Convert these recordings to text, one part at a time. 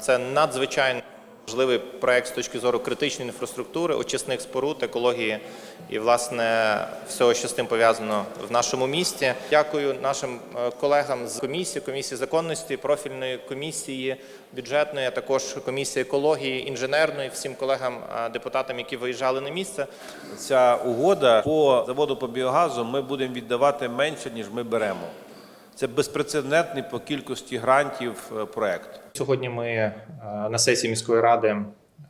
Це надзвичайно важливий проект з точки зору критичної інфраструктури, очисних споруд, екології і власне всього, що з тим пов'язано в нашому місті. Дякую нашим е, колегам з комісії, комісії законності, профільної комісії бюджетної, а також комісії екології, інженерної, всім колегам е, депутатам, які виїжджали на місце. Ця угода по заводу по біогазу ми будемо віддавати менше, ніж ми беремо. Це безпрецедентний по кількості грантів е, проект. Сьогодні ми е, на сесії міської ради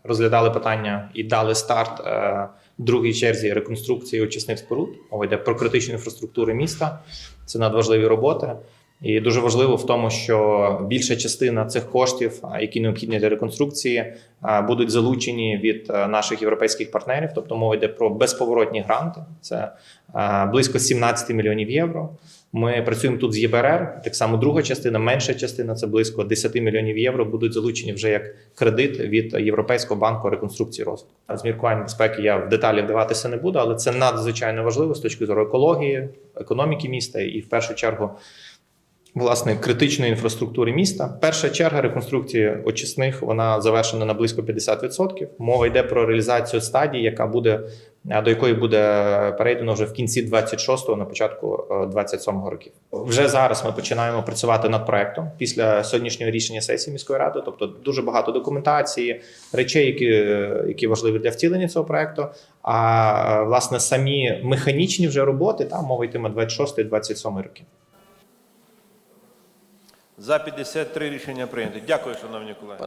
розглядали питання і дали старт е, другій черзі реконструкції очисних споруд. Мова йде про критичну інфраструктуру міста. Це надважливі роботи. І дуже важливо в тому, що більша частина цих коштів, які необхідні для реконструкції, будуть залучені від наших європейських партнерів. Тобто мова йде про безповоротні гранти. Це близько 17 мільйонів євро. Ми працюємо тут з ЄБРР. Так само друга частина, менша частина це близько 10 мільйонів євро. Будуть залучені вже як кредит від Європейського банку реконструкції розвитку. З міркувань безпеки я в деталі вдаватися не буду, але це надзвичайно важливо з точки зору екології, економіки міста і в першу чергу. Власне, критичної інфраструктури міста. Перша черга реконструкції очисних вона завершена на близько 50%. Мова йде про реалізацію стадії, яка буде до якої буде перейдено вже в кінці 26-го, на початку е, 27-го років. Вже зараз ми починаємо працювати над проектом після сьогоднішнього рішення сесії міської ради. Тобто дуже багато документації, речей, які, е, які важливі для втілення цього проекту. А е, власне самі механічні вже роботи там мова йтиме 26-27 роки. За 53 рішення прийнято. Дякую, шановні колеги.